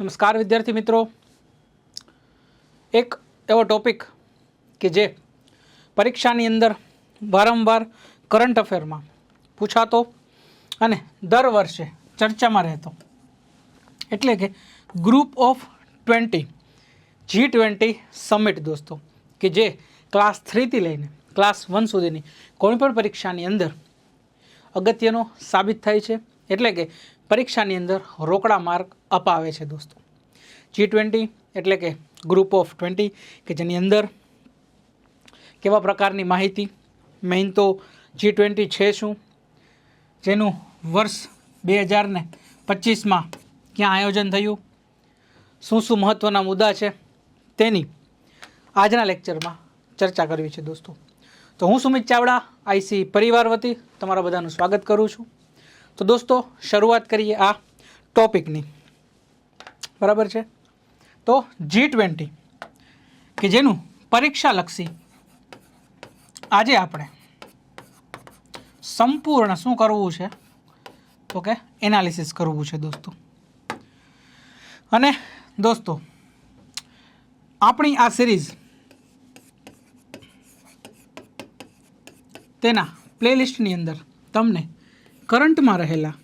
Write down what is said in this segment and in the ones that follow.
નમસ્કાર વિદ્યાર્થી મિત્રો. એક એવો ટોપિક કે જે પરીક્ષાની અંદર વારંવાર કરંટ અફેરમાં પૂછાતો અને દર વર્ષે ચર્ચામાં રહેતો. એટલે કે group of twenty G twenty summit દોસ્તો, કે જે ક્લાસ થ્રીથી લઈને ક્લાસ વન સુધીની કોઈ પણ પરીક્ષાની અંદર અગત્યનો સાબિત થાય છે. એટલે કે પરીક્ષાની અંદર રોકડા માર્ક અપાવે છે દોસ્તો. જી ટ્વેન્ટી એટલે કે ગ્રુપ ઓફ ટ્વેન્ટી કે જેની અંદર કેવા પ્રકારની માહિતી? મેઇન તો જી ટ્વેન્ટી છે શું? જેનું વર્ષ બે હજારને પચીસમાં ક્યાં આયોજન થયું? શું શું મહત્ત્વના મુદ્દા છે? તેની આજના લેક્ચરમાં ચર્ચા કરવી છે દોસ્તો. તો હું સુમિત ચાવડા, આઈસી પરિવાર વતી તમારા બધાનું સ્વાગત કરું છું. તો દોસ્તો, શરૂઆત કરીએ આ ટોપિકની બરાબર છે? તો જી ટ્વેન્ટી કે જેનું પરીક્ષાલક્ષી આજે આપણે સંપૂર્ણ શું કરવું છે? તો કે એનાલિસિસ કરવું છે દોસ્તો. અને દોસ્તો, આપણી આ સિરીઝ તેના પ્લેલિસ્ટની અંદર તમને કરંટમાં રહેલા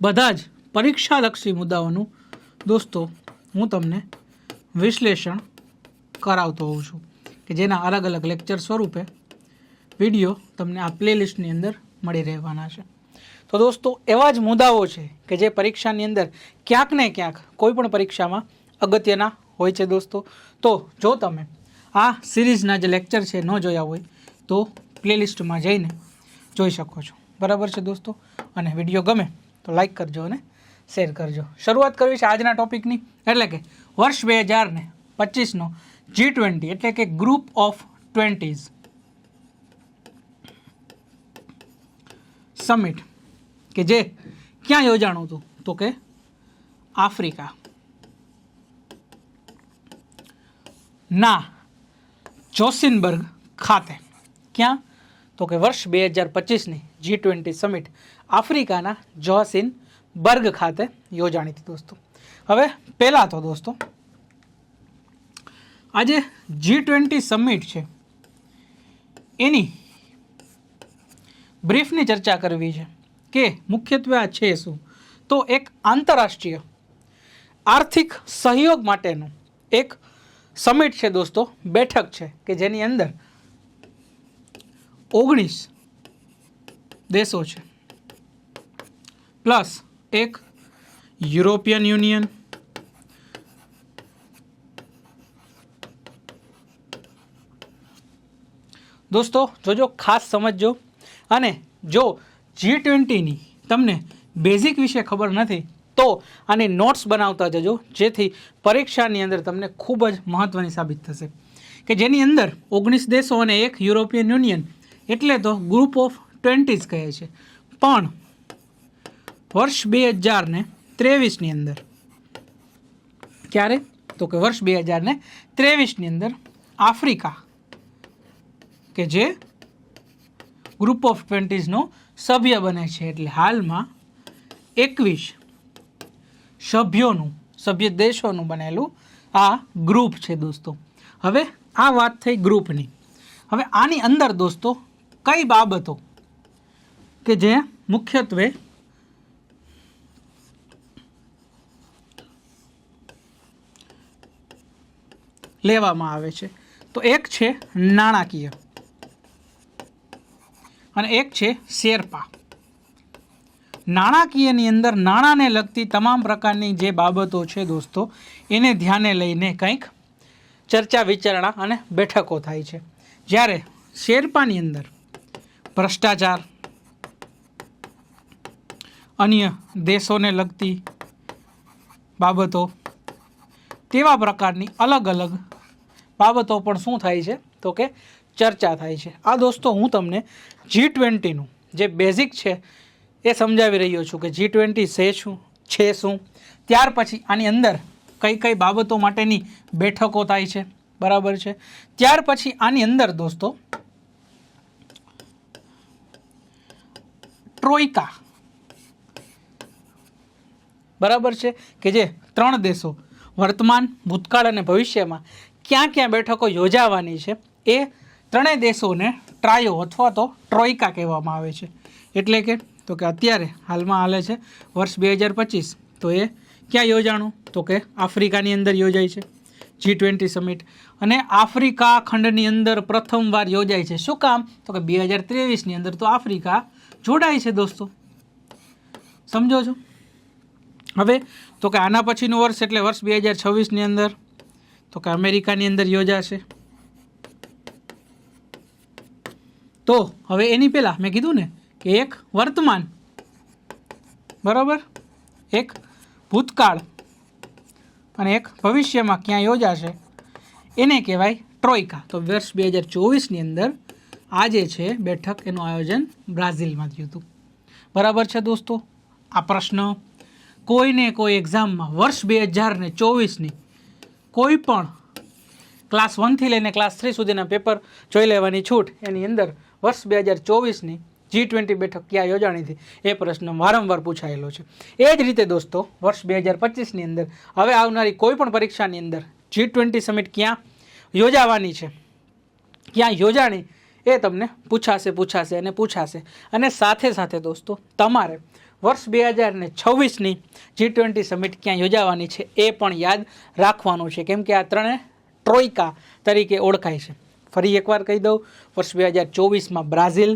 બધા જ પરીક્ષાલક્ષી મુદ્દાઓનું દોસ્તો, હું તમને વિશ્લેષણ કરાવતો હોઉં છું કે જેના અલગ અલગ લેક્ચર સ્વરૂપે વીડિયો તમને આ પ્લેલિસ્ટની અંદર મળી રહેવાના છે. તો દોસ્તો, એવા જ મુદ્દાઓ છે કે જે પરીક્ષાની અંદર ક્યાંક ને ક્યાંક કોઈ પણ પરીક્ષામાં અગત્યના હોય છે દોસ્તો. તો જો તમે આ સિરીઝના જે લેક્ચર છે ન જોયા હોય, તો પ્લેલિસ્ટમાં જઈને જોઈ શકો છો. બરાબર છે દોસ્તો? અને વીડિયો ગમે તો લાઈક કરજો અને શેર કરજો. શરૂઆત કરવી છે આજના ટોપિકની. એટલે કે વર્ષ બે હજાર ને પચીસનો જી ટ્વેન્ટી એટલે કે ગ્રુપ ઓફ ટ્વેન્ટીઝ સમિટ કે જે ક્યાં યોજાણું હતું? તો કે આફ્રિકા. ના, જોસિનબર્ગ ખાતે. ક્યાં? તો કે વર્ષ બે હજાર પચીસની જી ટ્વેન્ટી સમિટ આફ્રિકાના જોસિન બર્ગ ખાતે યોજાણી હતી દોસ્તો. હવે પહેલાં તો દોસ્તો, આજે જી ટ્વેન્ટી સમિટ છે. એની બ્રીફની ચર્ચા કરવી છે કે મુખ્યત્વે આ છે શું? તો એક આંતરરાષ્ટ્રીય આર્થિક સહયોગ માટેનું એક સમિટ છે દોસ્તો, બેઠક છે કે જેની અંદર ઓગણીસ દેશો છે. પ્લસ એક, યુરોપિયન યુનિયન. દોસ્તો, જોજો, ખાસ સમજજો. અને જો જી ટ્વેન્ટીની તમને બેઝિક વિશે ખબર નથી, તો આની નોટ્સ બનાવતા જજો, જેથી પરીક્ષાની અંદર તમને ખૂબ જ મહત્ત્વની સાબિત થશે. કે જેની અંદર ઓગણીસ દેશો અને એક યુરોપિયન યુનિયન, એટલે તો ગ્રુપ ઓફ ટ્વેન્ટીઝ કહે છે. પણ વર્ષ બે હજાર ને ત્રેવીસની અંદર. ક્યારે? તો કે વર્ષ બે હજાર ને ત્રેવીસની અંદર આફ્રિકા, કે જે ગ્રુપ ઓફ ટ્વેન્ટીઝનો સભ્ય બને છે. એટલે હાલમાં એકવીસ સભ્યોનું, સભ્ય દેશોનું બનેલું આ ગ્રુપ છે દોસ્તો. હવે આ વાત થઈ ગ્રુપની હવે આની અંદર દોસ્તો, કઈ બાબતો કે જે મુખ્યત્વે લેવામાં આવે છે. તો એક છે નાણાકીય અને એક છે શેરપા. નાણાકીયની અંદર નાણાંને લગતી તમામ પ્રકારની જે બાબતો છે દોસ્તો, એને ધ્યાને લઈને કંઈક ચર્ચા, વિચારણા અને બેઠકો થાય છે. જ્યારે શેરપાની અંદર ભ્રષ્ટાચાર, અન્ય દેશોને લગતી બાબતો, તેવા પ્રકારની અલગ અલગ બાબતો પણ શું થાય છે? તો કે ચર્ચા થાય છે. આ દોસ્તો, હું તમને જી ટ્વેન્ટીનું જે બેઝિક છે, એ સમજાવી રહ્યો છું કે જી ટ્વેન્ટી છે શું છે શું? ત્યાર પછી આની અંદર કઈ કઈ બાબતો માટેની બેઠકો થાય છે. બરાબર છે? ત્યાર પછી આની અંદર દોસ્તો ટ્રોયકા બરાબર છે? કે જે ત્રણ દેશો, વર્તમાન, ભૂતકાળ અને ભવિષ્યમાં ક્યાં ક્યાં બેઠકો યોજાવાની છે એ ત્રણેય દેશોને ટ્રાયો અથવા તો ટ્રોઇકા કહેવામાં આવે છે. એટલે કે, તો કે અત્યારે હાલમાં હાલે છે વર્ષ બે હજાર પચીસ, તો એ ક્યાં યોજાણું? તો કે આફ્રિકાની અંદર યોજાય છે જી ટ્વેન્ટી સમિટ અને આફ્રિકા ખંડની અંદર પ્રથમવાર યોજાય છે. શું કામ? તો કે બે હજાર ત્રેવીસની અંદર તો આફ્રિકા જોડાય છે દોસ્તો. સમજો છો? હવે, તો કે આના પછીનું વર્ષ એટલે વર્ષ બે હજાર છવ્વીસની અંદર તો કે અમેરિકાની અંદર યોજાશે. તો હવે એની પહેલાં મેં કીધું ને કે એક વર્તમાન, બરાબર? એક ભૂતકાળ અને એક ભવિષ્યમાં ક્યાં યોજાશે એને કહેવાય ટ્રોઇકા તો વર્ષ બે હજાર ચોવીસની અંદર આ જે છે બેઠક એનું આયોજન બ્રાઝિલમાં થયું હતું. બરાબર છે દોસ્તો? આ પ્રશ્ન કોઈને કોઈ એક્ઝામમાં વર્ષ બે હજાર ને ચોવીસની કોઈ પણ ક્લાસ વનથી લઈને ક્લાસ થ્રી સુધીના પેપર જોઈ લેવાની છૂટ. એની અંદર વર્ષ બે હજાર ચોવીસની જી ટ્વેન્ટી બેઠક ક્યાં યોજાણી હતી એ પ્રશ્ન વારંવાર પૂછાયેલો છે. એ જ રીતે દોસ્તો, વર્ષ બે હજાર પચીસની અંદર હવે આવનારી કોઈ પણ પરીક્ષાની અંદર જી ટ્વેન્ટી સમિટ ક્યાં યોજાવાની છે? ક્યાં યોજાણી? એ તમને પૂછાશે પૂછાશે અને પૂછાશે. અને સાથે સાથે દોસ્તો, તમારે વર્ષ બે હજાર ને છવ્વીસની જી ટ્વેન્ટી સમિટ ક્યાં યોજાવાની છે એ પણ યાદ રાખવાનું છે. કેમ કે આ ત્રણે ટ્રોઇકા તરીકે ઓળખાય છે. ફરી એકવાર કહી દઉં, વર્ષ બે હજાર ચોવીસમાં બ્રાઝિલ,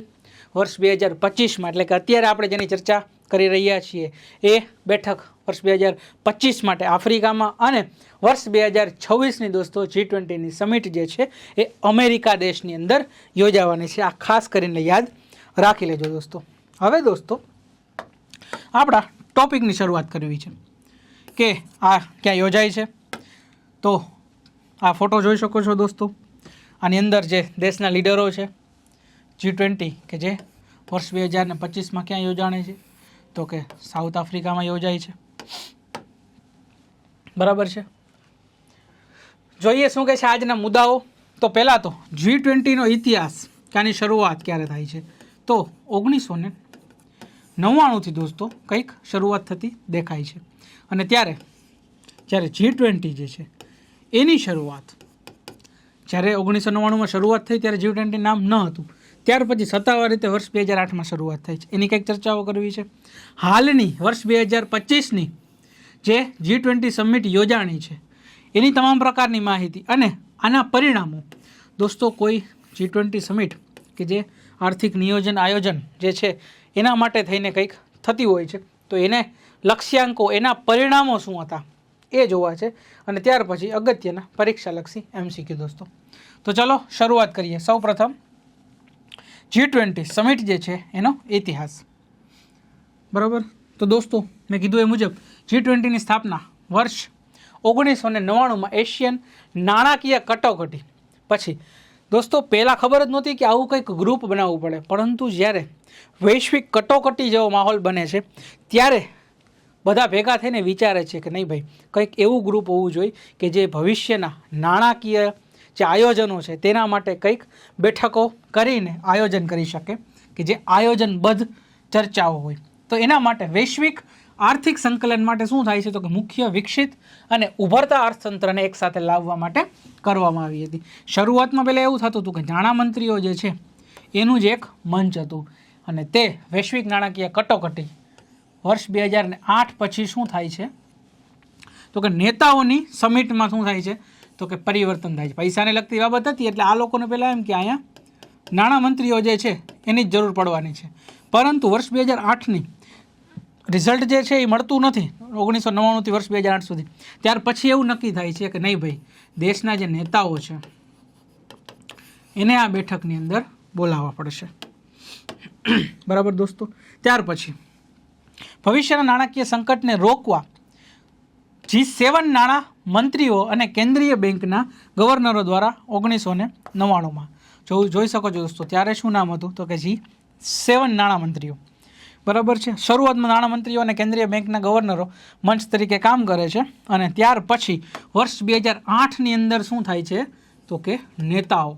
વર્ષ બે હજાર પચીસમાં, એટલે કે અત્યારે આપણે જેની ચર્ચા કરી રહ્યા છીએ એ બેઠક વર્ષ બે હજાર પચીસ માટે આફ્રિકામાં અને વર્ષ બે હજાર છવ્વીસની દોસ્તો જી ટ્વેન્ટીની સમિટ જે છે એ અમેરિકા દેશની અંદર યોજાવાની છે. આ ખાસ કરીને યાદ રાખી લેજો દોસ્તો. હવે દોસ્તો આપણા ટોપિકની શરૂઆત કરવી છે કે આ ક્યાં યોજાય છે. તો આ ફોટો જોઈ શકો છો દોસ્તો. આની અંદર જે દેશના લીડરો છે જી ટ્વેન્ટી કે જે વર્ષ બે હજાર ને પચીસમાં ક્યાં યોજાણે છે, તો કે સાઉથ આફ્રિકામાં યોજાય છે. બરાબર છે? જોઈએ શું કહે છે આજના મુદ્દાઓ. તો પહેલાં તો જી ટ્વેન્ટીનો ઇતિહાસ ક્યાંની શરૂઆત ક્યારે થાય છે? તો ઓગણીસો ને નવ્વાણુંથી દોસ્તો, કંઈક શરૂઆત થતી દેખાય છે. અને ત્યારે, જ્યારે જી ટ્વેન્ટી જે છે, એની શરૂઆત, જ્યારે ઓગણીસો નવ્વાણુંમાં શરૂઆત થઈ, ત્યારે જી ટ્વેન્ટી નામ ન હતું. ત્યાર પછી સત્તાવાર રીતે વર્ષ બે હજાર આઠમાં શરૂઆત થઈ છે. એની કંઈક ચર્ચાઓ કરવી છે? હાલની વર્ષ બે હજાર પચીસની જે જી ટ્વેન્ટી સમિટ યોજાણી છે, એની તમામ પ્રકારની માહિતી અને આના પરિણામો, દોસ્તો, કોઈ જી ટ્વેન્ટી સમિટ કે જે આર્થિક નિયોજન આયોજન જે છે એના માટે થઈને કંઈક થતી હોય છે. તો એને લક્ષ્યાંકો, એના પરિણામો શું હતા એ જોવા છે. અને ત્યાર પછી અગત્યના પરીક્ષાલક્ષી એમસીક્યુ દોસ્તો. તો ચલો શરૂઆત કરીએ. સૌપ્રથમ જી ટ્વેન્ટી સમિટ જે છે એનો ઇતિહાસ. બરાબર? તો દોસ્તો, મેં કીધું એ મુજબ જી ટ્વેન્ટીની સ્થાપના વર્ષ ઓગણીસો ને નવ્વાણુંમાં એશિયન નાણાકીય કટોકટી. પછી દોસ્તો, પહેલાં ખબર જ નહોતી કે આવું કંઈક ગ્રુપ બનાવવું પડે. પરંતુ જ્યારે વૈશ્વિક કટોકટી જેવો માહોલ બને છે, ત્યારે બધા ભેગા થઈને વિચારે છે કે નહીં ભાઈ, કંઈક એવું ગ્રુપ હોવું જોઈએ કે જે ભવિષ્યના નાણાકીય જે આયોજનો છે, તેના માટે કંઈક બેઠકો કરીને આયોજન કરી શકે, કે જે આયોજનબદ્ધ ચર્ચાઓ હોય. તો એના માટે વૈશ્વિક આર્થિક સંકલન માટે શું થાય છે તો કે મુખ્ય વિકસિત અને ઉભરતા અર્થતંત્રને એકસાથે લાવવા માટે કરવામાં આવી હતી. શરૂઆતમાં પહેલાં એવું થતું હતું કે નાણામંત્રીઓ જે છે, એનું જ એક મંચ હતું અને તે વૈશ્વિક નાણાકીય કટોકટી વર્ષ બે હજાર આઠ પછી શું થાય છે તો કે નેતાઓની સમિટમાં શું થાય છે તો કે પરિવર્તન થાય છે. પૈસાને લગતી બાબત હતી એટલે આ લોકોને પહેલાં એમ કે અહીંયા નાણામંત્રીઓ જે છે, એની જ જરૂર પડવાની છે. પરંતુ વર્ષ બે હજાર આઠની રિઝલ્ટ જે છે એ મળતું નથી ઓગણીસો નવ્વાણુંથી વર્ષ બે હજાર આઠ સુધી. ત્યાર પછી એવું નક્કી થાય છે કે નહીં ભાઈ, દેશના જે નેતાઓ છે, એને આ બેઠકની અંદર બોલાવવા પડશે. બરાબર દોસ્તો? ત્યાર પછી, ભવિષ્યના નાણાકીય સંકટને રોકવા, જી સેવન નાણાં મંત્રીઓ અને કેન્દ્રીય બેંકના ગવર્નરો દ્વારા ઓગણીસો ને નવ્વાણુંમાં. જોઈ શકો છો દોસ્તો, ત્યારે શું નામ હતું? તો કે જી સેવન નાણાં મંત્રીઓ. બરાબર છે? શરૂઆતમાં નાણામંત્રીઓ અને કેન્દ્રીય બેંકના ગવર્નરો મંચ તરીકે કામ કરે છે અને ત્યાર પછી વર્ષ બે હજાર આઠની અંદર શું થાય છે? તો કે નેતાઓ.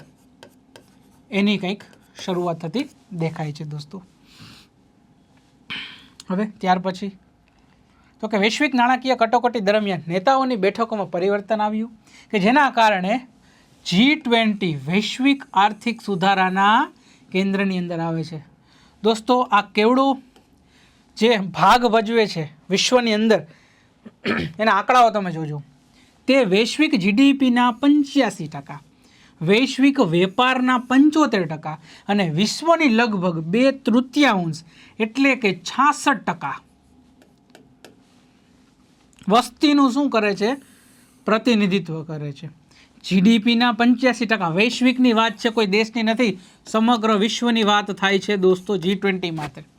એની કંઈક શરૂઆત થતી દેખાય છે દોસ્તો. હવે ત્યાર પછી તો કે વૈશ્વિક નાણાકીય કટોકટી દરમિયાન નેતાઓની બેઠકોમાં પરિવર્તન આવ્યું કે જેના કારણે જી ટ્વેન્ટી વૈશ્વિક આર્થિક સુધારાના કેન્દ્રની અંદર આવે છે. દોસ્તો, આ કેવડું જે ભાગ ભજવે છે વિશ્વની અંદર, એના આંકડાઓ તમે જોજો. તે વૈશ્વિક જીડીપીના પંચ્યાસી ટકા, વૈશ્વિક વેપારના પંચોતેર ટકા અને વિશ્વની લગભગ બે તૃતીયાંશ એટલે કે છાસઠ ટકા. વસ્તીનું શું કરે છે? પ્રતિનિધિત્વ કરે છે. જીડીપીના પંચ્યાસી ટકા, વૈશ્વિકની વાત છે, કોઈ દેશની નથી, સમગ્ર વિશ્વની વાત થાય છે દોસ્તો જી ટ્વેન્ટી માટે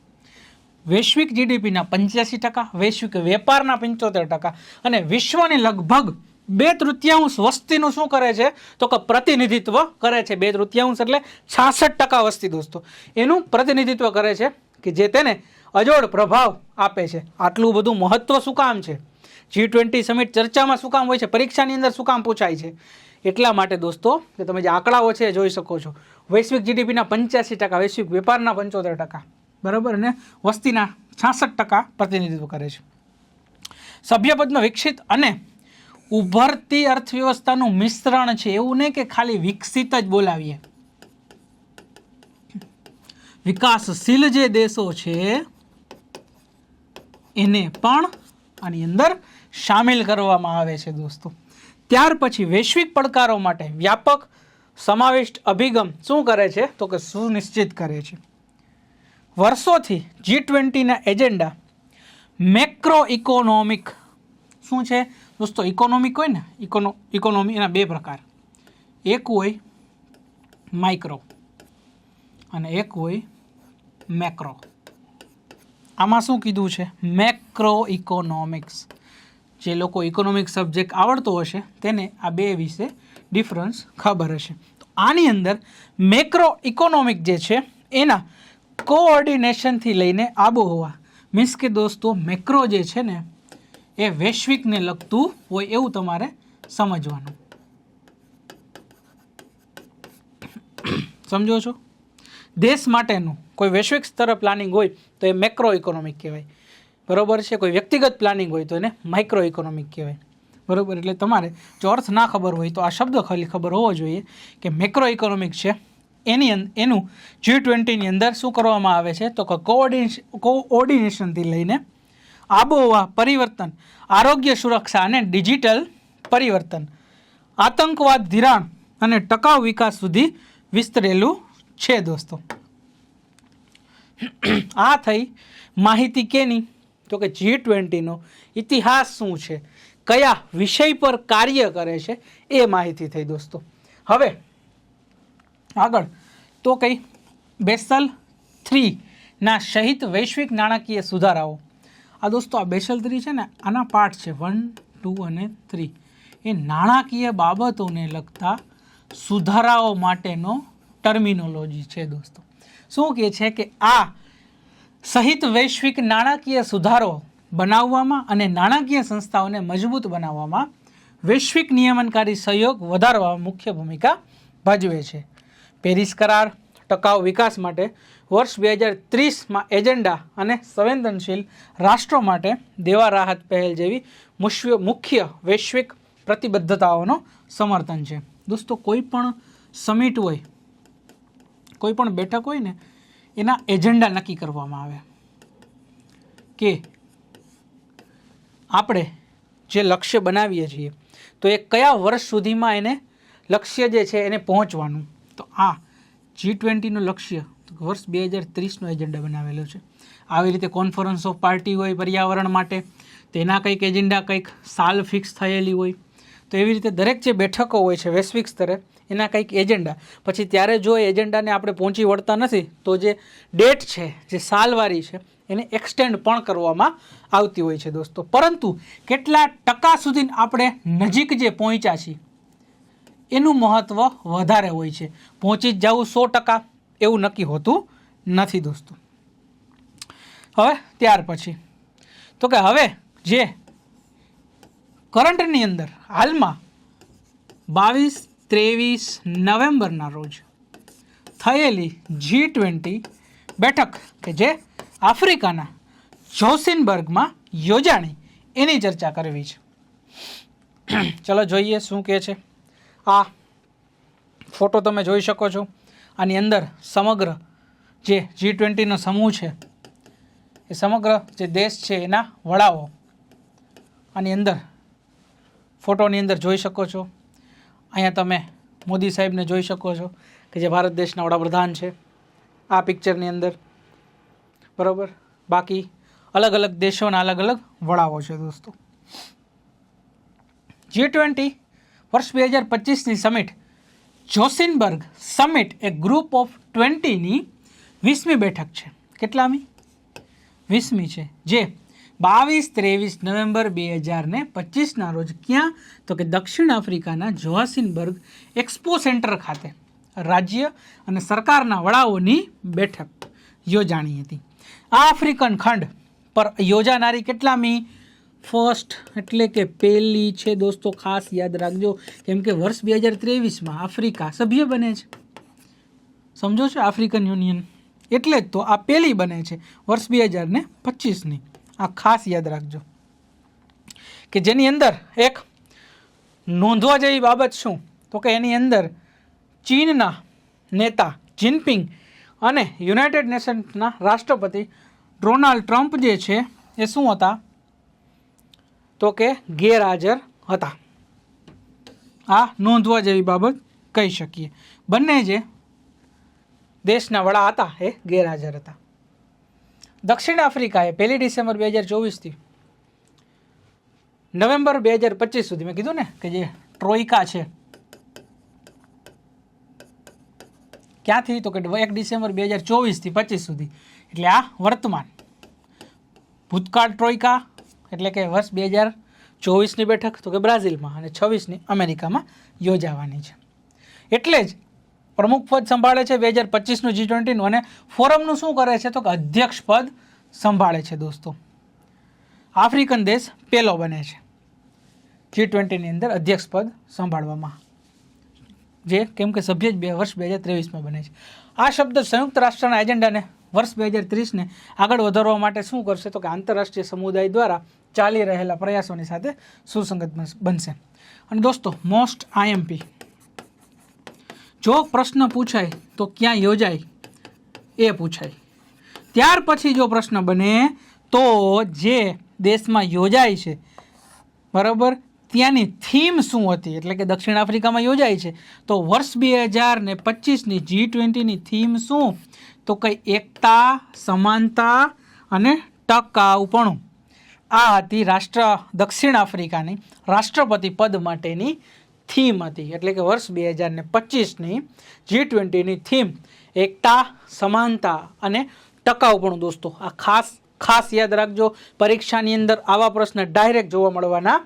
વૈશ્વિક જીડીપીના પંચ્યાસી ટકા, વૈશ્વિક વેપારના પંચોતેર ટકા અને વિશ્વની લગભગ બે તૃતીયાંશ વસ્તીનું શું કરે છે? તો કે પ્રતિનિધિત્વ કરે છે. બે તૃતીયાંશ એટલે છાસઠ ટકા વસ્તી દોસ્તો. એનું પ્રતિનિધિત્વ કરે છે કે જે તેને અજોડ પ્રભાવ આપે છે. આટલું બધું મહત્ત્વ શું કામ છે? જી ટ્વેન્ટી સમિટ ચર્ચામાં શું કામ હોય છે? પરીક્ષાની અંદર શું કામ પૂછાય છે? એટલા માટે દોસ્તો, કે તમે જે આંકડાઓ છે જોઈ શકો છો. વૈશ્વિક જીડીપીના પંચ્યાસી ટકા, વૈશ્વિક વેપારના પંચોતેર ટકા. બરાબર? અને વસ્તીના છાસઠ ટકા પ્રતિનિધિત્વ કરે છે. સભ્યપદનો વિકસિત અને ઉભરતી અર્થવ્યવસ્થાનું મિશ્રણ છે. એવું નહીં કે ખાલી વિકસિત જ બોલાવીએ. વિકાસશીલ જે દેશો છે, એને પણ આની અંદર સામેલ કરવામાં આવે છે દોસ્તો. ત્યાર પછી વૈશ્વિક પડકારો માટે વ્યાપક સમાવિષ્ટ અભિગમ શું કરે છે? તો કે સુનિશ્ચિત કરે છે. વર્ષોથી જી ટ્વેન્ટીના એજન્ડા મેક્રો ઇકોનોમિક શું છે? દોસ્તો ઇકોનોમિક હોય ને ઇકોનો ઇકોનોમી એના બે પ્રકાર. એક હોય માઇક્રો અને એક હોય મેક્રો આમાં શું કીધું છે? મેક્રો ઇકોનોમિક્સ જે લોકો ઇકોનોમિક સબ્જેક્ટ આવડતો હશે, તેને આ બે વિશે ડિફરન્સ ખબર હશે. તો આની અંદર મેક્રો ઇકોનોમિક જે છે, એના કોઓર્ડિનેશનથી લઈને આબોહવા. મીન્સ કે દોસ્તો મેક્રો જે છે ને, એ વૈશ્વિકને લગતું હોય એવું તમારે સમજવાનું. સમજો છો? દેશ માટેનું, કોઈ વૈશ્વિક સ્તરે પ્લાનિંગ હોય તો એ મેક્રો ઇકોનોમિક કહેવાય. બરોબર છે? કોઈ વ્યક્તિગત પ્લાનિંગ હોય તો એને માઇક્રો ઇકોનોમિક કહેવાય. બરોબર? એટલે તમારે જો અર્થ ના ખબર હોય તો આ શબ્દ ખાલી ખબર હોવો જોઈએ કે મેક્રો ઇકોનોમિક છે એની એનું જી ટ્વેન્ટીની અંદર શું કરવામાં આવે છે? તો કે કોઓર્ડિનેશન કોઓર્ડિનેશનથી લઈને આબોહવા પરિવર્તન, આરોગ્ય સુરક્ષા અને ડિજિટલ પરિવર્તન, આતંકવાદ ધિરાણ અને ટકાઉ વિકાસ સુધી વિસ્તરેલું છે દોસ્તો. આ થઈ માહિતી કેની? તો કે જી ટ્વેન્ટીનો ઇતિહાસ શું છે? કયા વિષય પર કાર્ય કરે છે? એ માહિતી થઈ દોસ્તો. હવે આગળ. તો કઈ, બેસલ થ્રીના સહિત વૈશ્વિક નાણાકીય સુધારાઓ. આ દોસ્તો, આ બેસલ થ્રી છે ને, આના પાર્ટ છે. વન ટુ અને થ્રી એ નાણાકીય બાબતોને લગતા સુધારાઓ માટેનો ટર્મિનોલોજી છે દોસ્તો. શું કહે છે કે આ સહિત વૈશ્વિક નાણાકીય સુધારો બનાવવામાં અને નાણાકીય સંસ્થાઓને મજબૂત બનાવવામાં વૈશ્વિક નિયમનકારી સહયોગ વધારવા મુખ્ય ભૂમિકા ભજવે છે. પેરિસ કરાર, ટકાઉ વિકાસ માટે, વર્ષ બે હજાર ત્રીસમાં એજન્ડા અને સંવેદનશીલ રાષ્ટ્રો માટે દેવા રાહત પહેલ જેવી મુશ્વ, મુખ્ય વૈશ્વિક પ્રતિબદ્ધતાઓનો સમર્થન છે. દોસ્તો, કોઈ પણ સમિટ હોય, કોઈ પણ બેઠક હોય ને, એના એજન્ડા નક્કી કરવામાં આવે. કે આપણે જે લક્ષ્ય બનાવીએ છીએ, તો એ કયા વર્ષ સુધીમાં એને લક્ષ્ય જે છે એને પહોંચવાનું? તો આ જી ટ્વેન્ટીનું લક્ષ્ય વર્ષ બે હજાર ત્રીસનો એજન્ડા બનાવેલો છે. આવી રીતે કોન્ફરન્સ ઓફ પાર્ટી હોય પર્યાવરણ માટે, તેના કંઈક એજન્ડા કંઈક સાલ ફિક્સ થયેલી હોય, તો એવી રીતે દરેક જે બેઠકો હોય છે વૈશ્વિક સ્તરે, એના કંઈક એજન્ડા પછી ત્યારે જો એ એજન્ડાને આપણે પહોંચી વળતા નથી, તો જે ડેટ છે, જે સાલવારી છે, એને એક્સટેન્ડ પણ કરવામાં આવતી હોય છે દોસ્તો. પરંતુ કેટલા ટકા સુધી આપણે નજીક જે પહોંચ્યા છીએ એનું મહત્ત્વ વધારે હોય છે. પહોંચી જ જવું સો ટકા એવું નક્કી હોતું નથી દોસ્તો. હવે ત્યાર પછી. તો કે હવે જે કરંટની અંદર હાલમાં બાવીસ, ત્રેવીસ નવેમ્બરના રોજ થયેલી જી ટ્વેન્ટી બેઠક કે જે આફ્રિકાના જોસિનબર્ગમાં યોજાણી એની ચર્ચા કરવી છે. ચલો જોઈએ શું કહે છે. આ ફોટો તમે જોઈ શકો છો. આની અંદર સમગ્ર જે જી ટ્વેન્ટીનો સમૂહ છે, એ સમગ્ર જે દેશ છે એના વડાઓ આની અંદર ફોટોની અંદર જોઈ શકો છો. અહીંયા તમે મોદી સાહેબને જોઈ શકો છો કે જે ભારત દેશના વડાપ્રધાન છે, આ પિક્ચરની અંદર. બરાબર? બાકી અલગ અલગ દેશોના અલગ અલગ વડાઓ છે દોસ્તો. જી ટ્વેન્ટી વર્ષ બે હજાર પચીસની સમિટ જોસિનબર્ગ સમિટ એ ગ્રુપ ઓફ ટ્વેન્ટીની વીસમી બેઠક છે. કેટલામી? વીસમી છે. જે બાવીસ ત્રેવીસ નવેમ્બર બે હજાર ને પચીસના રોજ ક્યાં? તો કે દક્ષિણ આફ્રિકાના જોહાસિનબર્ગ એક્સપો સેન્ટર ખાતે રાજ્ય અને સરકારના વડાઓની બેઠક યોજાણી હતી. આ આફ્રિકન ખંડ પર યોજાનારી કેટલામી? ફર્સ્ટ એટલે કે પહેલી છે દોસ્તો ખાસ યાદ રાખજો. કેમ કે વર્ષ બે હજાર ત્રેવીસમાં આફ્રિકા સભ્ય બને છે. સમજો છો આફ્રિકન યુનિયન? એટલે જ તો આ પહેલી બને છે વર્ષ બે હજાર ને પચીસની. આ ખાસ યાદ રાખજો. કે જેની અંદર એક નોંધવા જેવી બાબત શું? તો કે એની અંદર ચીનના નેતા જિનપિંગ અને યુનાઇટેડ નેશન્સના રાષ્ટ્રપતિ ડોનાલ્ડ ટ્રમ્પ જે છે એ શું હતા? તો કે ગેરહાજર હતા. આ નોંધવા જેવી બાબત કહી શકીએ. બંને જે દેશના વડા હતા એ ગેરહાજર હતા. દક્ષિણ આફ્રિકાએ પહેલી ડિસેમ્બર બે હજાર ચોવીસથી નવેમ્બર બે હજાર પચીસ સુધી મેં કીધું ને કે જે ટ્રોઇકા છે, ક્યાંથી તો કે એક ડિસેમ્બર બે હજાર ચોવીસથી પચીસ સુધી. એટલે આ વર્તમાન ભૂતકાળ ટ્રોઇકા એટલે કે વર્ષ બે હજાર ચોવીસની બેઠક, તો કે બ્રાઝિલમાં, અને છવ્વીસની અમેરિકામાં યોજાવાની છે. એટલે જ પ્રમુખ પદ સંભાળે છે બે હજાર પચીસનું જી ટ્વેન્ટીનું અને ફોરમનું શું કરે છે તો કે અધ્યક્ષ પદ સંભાળે છે દોસ્તો. આફ્રિકન દેશ પહેલો બને છે. જી ટ્વેન્ટીની અંદર અધ્યક્ષ પદ સંભાળવામાં. જે કેમ કે સભ્ય જ બે વર્ષ બે હજાર ત્રેવીસમાં બને છે. આ શબ્દ સંયુક્ત રાષ્ટ્રના એજન્ડાને વર્ષ બે હજાર ત્રીસને આગળ વધારવા માટે શું કરશે તો કે આંતરરાષ્ટ્રીય સમુદાય દ્વારા ચાલી રહેલા પ્રયાસોની સાથે સુસંગત બનશે- અને દોસ્તો મોસ્ટ આઈએમપી જો પ્રશ્ન પૂછાય, તો ક્યાં યોજાય? એ પૂછાય. ત્યાર પછી જો પ્રશ્ન બને, તો જે દેશમાં યોજાય છે, બરાબર? ત્યાંની થીમ શું હતી? એટલે કે દક્ષિણ આફ્રિકામાં યોજાય છે. તો વર્ષ બે હજાર ને પચીસની જી ટ્વેન્ટીની થીમ શું? તો કંઈ એકતા, સમાનતા અને ટકાઉપણું. આ હતી રાષ્ટ્ર, દક્ષિણ આફ્રિકાની રાષ્ટ્રપતિ પદ માટેની થીમ હતી. એટલે કે વર્ષ બે હજાર ને પચીસની જી ટ્વેન્ટીની થીમ એકતા, સમાનતા અને ટકાઉપણું દોસ્તો. આ ખાસ ખાસ યાદ રાખજો. પરીક્ષાની અંદર આવા પ્રશ્ન ડાયરેક્ટ જોવા મળવાના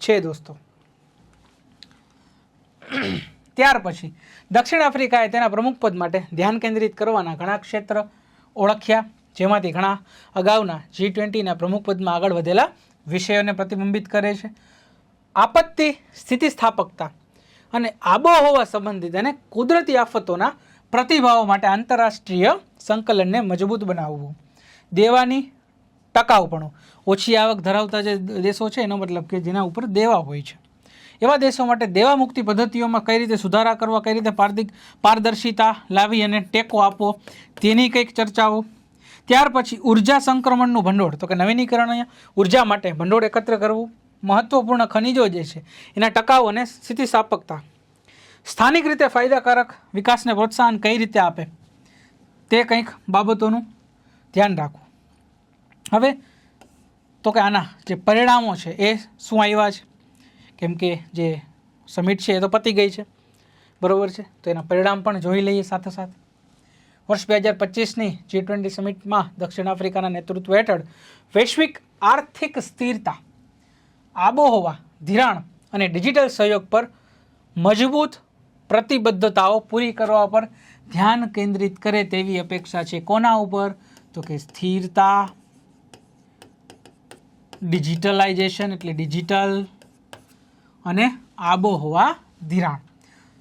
છે દોસ્તો. ત્યાર પછી દક્ષિણ આફ્રિકાએ તેના પ્રમુખ પદ માટે ધ્યાન કેન્દ્રિત કરવાના ઘણા ક્ષેત્ર ઓળખ્યા. જેમાંથી ઘણા અગાઉના જી ટ્વેન્ટીના પ્રમુખ પદમાં આગળ વધેલા વિષયોને પ્રતિબિંબિત કરે છે. આપત્તિ સ્થિતિસ્થાપકતા અને આબોહવા સંબંધિત અને કુદરતી આફતોના પ્રતિભાવો માટે આંતરરાષ્ટ્રીય સંકલનને મજબૂત બનાવવું. દેવાની ટકાઉપણું. ઓછી આવક ધરાવતા જે દેશો છે, એનો મતલબ કે જેના ઉપર દેવા હોય છે. એવા દેશો માટે દેવા મુક્તિ પદ્ધતિઓમાં કઈ રીતે સુધારા કરવા, કઈ રીતે પારદર્શિતા લાવી અને ટેકો આપવો, તેની કંઈક ચર્ચાઓ ત્યાર પછી ઊર્જા સંક્રમણનું ભંડોળ. તો કે નવીનીકરણીય ઊર્જા માટે ભંડોળ એકત્ર કરવું મહત્વપૂર્ણ ખનિજો જે છે, એના ટકાઉ અને સ્થિતિસ્થાપકતા. સ્થાનિક રીતે ફાયદાકારક વિકાસને પ્રોત્સાહન કઈ રીતે આપે, તે કંઈક બાબતોનું ધ્યાન રાખવું. હવે, તો કે આના જે પરિણામો છે, એ શું આવ્યા છે? કેમ કે જે સમિટ છે એ તો પતી ગઈ છે. બરાબર છે? તો એના પરિણામ પણ જોઈ લઈએ સાથે સાથે. વર્ષ બે હજાર પચીસની જી ટ્વેન્ટી સમિટમાં દક્ષિણ આફ્રિકાના નેતૃત્વ હેઠળ વૈશ્વિક આર્થિક સ્થિરતા, આબોહવા, ધિરાણ અને ડિજિટલ સહયોગ પર મજબૂત પ્રતિબદ્ધતાઓ પૂરી કરવા પર ધ્યાન કેન્દ્રિત કરે તેવી અપેક્ષા છે. કોના ઉપર? તો કે સ્થિરતા, ડિજિટલાઇઝેશન એટલે ડિજિટલ અને આબોહવા, ધિરાણ.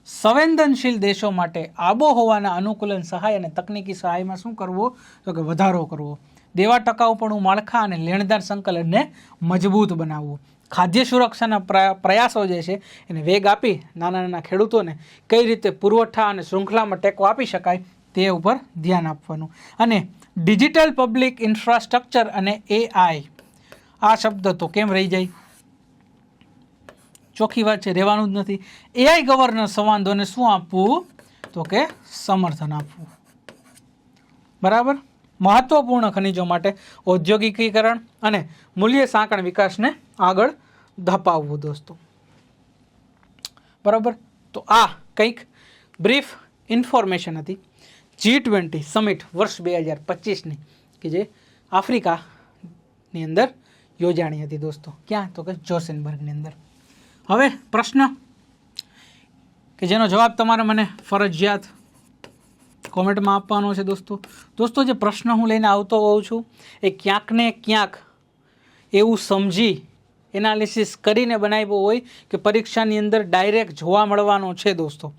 સંવેદનશીલ દેશો માટે આબોહવાના અનુકૂલન સહાય અને તકનીકી સહાયમાં શું કરવું? તો કે વધારો કરવો. દેવા ટકાઉપણું માળખા અને લેણદાર સંકલનને મજબૂત બનાવવું ખાદ્ય સુરક્ષાના પ્ર- પ્રયાસો જે છે, એને વેગ આપી નાના નાના ખેડૂતોને કઈ રીતે પુરવઠા અને શૃંખલામાં ટેકો આપી શકાય તે ઉપર ધ્યાન આપવાનું. અને ડિજિટલ પબ્લિક ઇન્ફ્રાસ્ટ્રક્ચર અને એઆઈ આ શબ્દ તો કેમ રહી જાય? ચોખ્ખી વાત છે, રહેવાનું જ નથી. એઆઈ ગવર્નન્સ સંવાદોને શું આપવું? તો કે સમર્થન આપવું. બરાબર? મહત્વપૂર્ણ ખનિજો માટે ઔદ્યોગિકીકરણ અને મૂલ્ય સાંકળ વિકાસને આગળ ધપાવવું, દોસ્તો. બરાબર? તો આ કંઈક બ્રીફ ઇન્ફોર્મેશન હતી. જી ટ્વેન્ટી સમિટ વર્ષ બે હજાર પચીસની, કે જે આફ્રિકાની અંદર યોજાણી હતી, દોસ્તો. ક્યાં? તો કે જોસેનબર્ગની અંદર. હવે પ્રશ્ન કે જેનો જવાબ તમારે મને ફરજિયાત કોમેન્ટમાં આપવાનો છે દોસ્તો. દોસ્તો, જે પ્રશ્ન હું લઈને આવતો હોઉં છું, એ ક્યાંક ને ક્યાંક એવું સમજી એનાલિસિસ કરીને બનાવ્યો હોય કે પરીક્ષાની અંદર ડાયરેક્ટ જોવા મળવાનો છે દોસ્તો.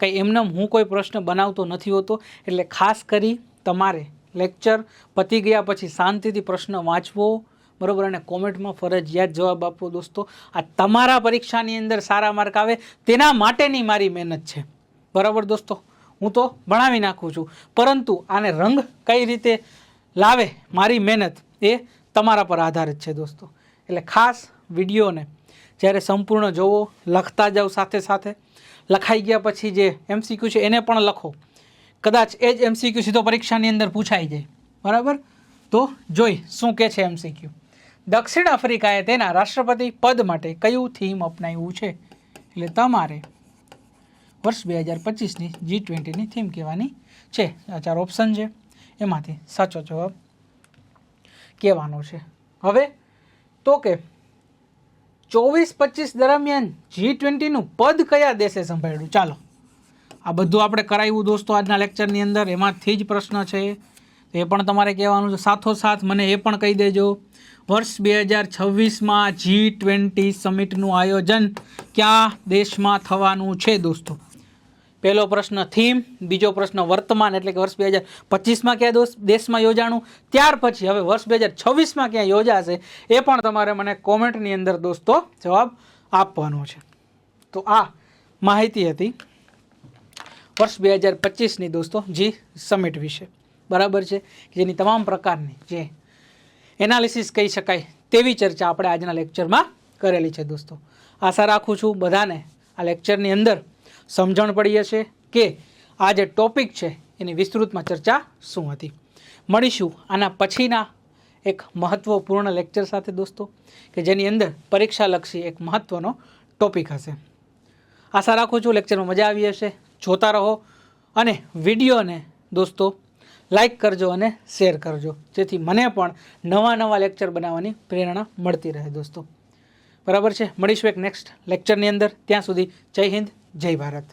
કંઈ એમને હું કોઈ પ્રશ્ન બનાવતો નથી હોતો, એટલે ખાસ કરી તમારે લેક્ચર પતી ગયા પછી શાંતિથી પ્રશ્ન વાંચવો બરાબર, અને કોમેન્ટમાં ફરજિયાત જવાબ આપો દોસ્તો. આ તમારા પરીક્ષાની અંદર સારા માર્ક આવે, તેના માટેની મારી મહેનત છે. બરાબર દોસ્તો? હું તો ભણાવી નાખું છું. પરંતુ આને રંગ કઈ રીતે લાવે મારી મહેનત એ તમારા પર આધારિત છે દોસ્તો. એટલે ખાસ વિડીયોને જ્યારે સંપૂર્ણ જોવો, લખતા જાઓ સાથે સાથે. લખાઈ ગયા પછી જે એમસીક્યુ છે એને પણ લખો. કદાચ એ જ એમસીક્યુ સીધો પરીક્ષાની અંદર પૂછાઈ જાય. બરાબર? તો જોઈ શું કે છે એમસીક્યુ દક્ષિણ આફ્રિકાએ તેના રાષ્ટ્રપતિ પદ માટે કયું થીમ અપનાવ્યું છે? એટલે તમારે વર્ષ બે હજાર પચીસની જી ટ્વેન્ટીની થીમ કહેવાની છે. આ ચાર ઓપ્શન છે. એમાંથી સાચો જવાબ કહેવાનો છે. હવે તો કે ચોવીસ પચીસ દરમિયાન જી ટ્વેન્ટીનું પદ કયા દેશે સંભાળ્યું? ચાલો. આ બધું આપણે કરાવ્યું દોસ્તો આજના લેક્ચરની અંદર. એમાંથી જ પ્રશ્ન છે. એ પણ તમારે કહેવાનું છે. સાથોસાથ મને એ પણ કહી દેજો, વર્ષ બે હજાર છવ્વીસમાં જી ટ્વેન્ટી સમિટનું આયોજન કયા દેશમાં થવાનું છે દોસ્તો? પહેલો પ્રશ્ન થીમ, બીજો પ્રશ્ન વર્તમાન, એટલે કે વર્ષ બે હજાર પચીસમાં ક્યાં દોસ્ત દેશમાં યોજાણું? ત્યાર પછી, હવે વર્ષ બે હજાર છવ્વીસમાં ક્યાં યોજાશે, એ પણ તમારે મને કોમેન્ટની અંદર દોસ્તો જવાબ આપવાનો છે. તો આ માહિતી હતી વર્ષ બે હજાર પચીસની દોસ્તો જી સમિટ વિશે. બરાબર છે? જેની તમામ પ્રકારની જે એનાલિસિસ કહી શકાય તેવી ચર્ચા આપણે આજના લેક્ચરમાં કરેલી છે દોસ્તો. આશા રાખું છું બધાને આ લેક્ચરની અંદર સમજણ પડી હશે કે આ જે ટોપિક છે એની વિસ્તૃતમાં ચર્ચા શું હતી. મળીશું આના પછીના એક મહત્ત્વપૂર્ણ લેક્ચર સાથે દોસ્તો, કે જેની અંદર પરીક્ષાલક્ષી એક મહત્ત્વનો ટોપિક હશે. આશા રાખું છું લેક્ચરમાં મજા આવી હશે. જોતા રહો અને વિડીયોને દોસ્તો લાઈક કરજો અને શેર કરજો. જેથી મને પણ નવા નવા લેક્ચર બનાવવાની પ્રેરણા મળતી રહે દોસ્તો. બરાબર છે? મળીશું એક નેક્સ્ટ લેક્ચરની અંદર. ત્યાં સુધી જય હિન્દ, જય ભારત.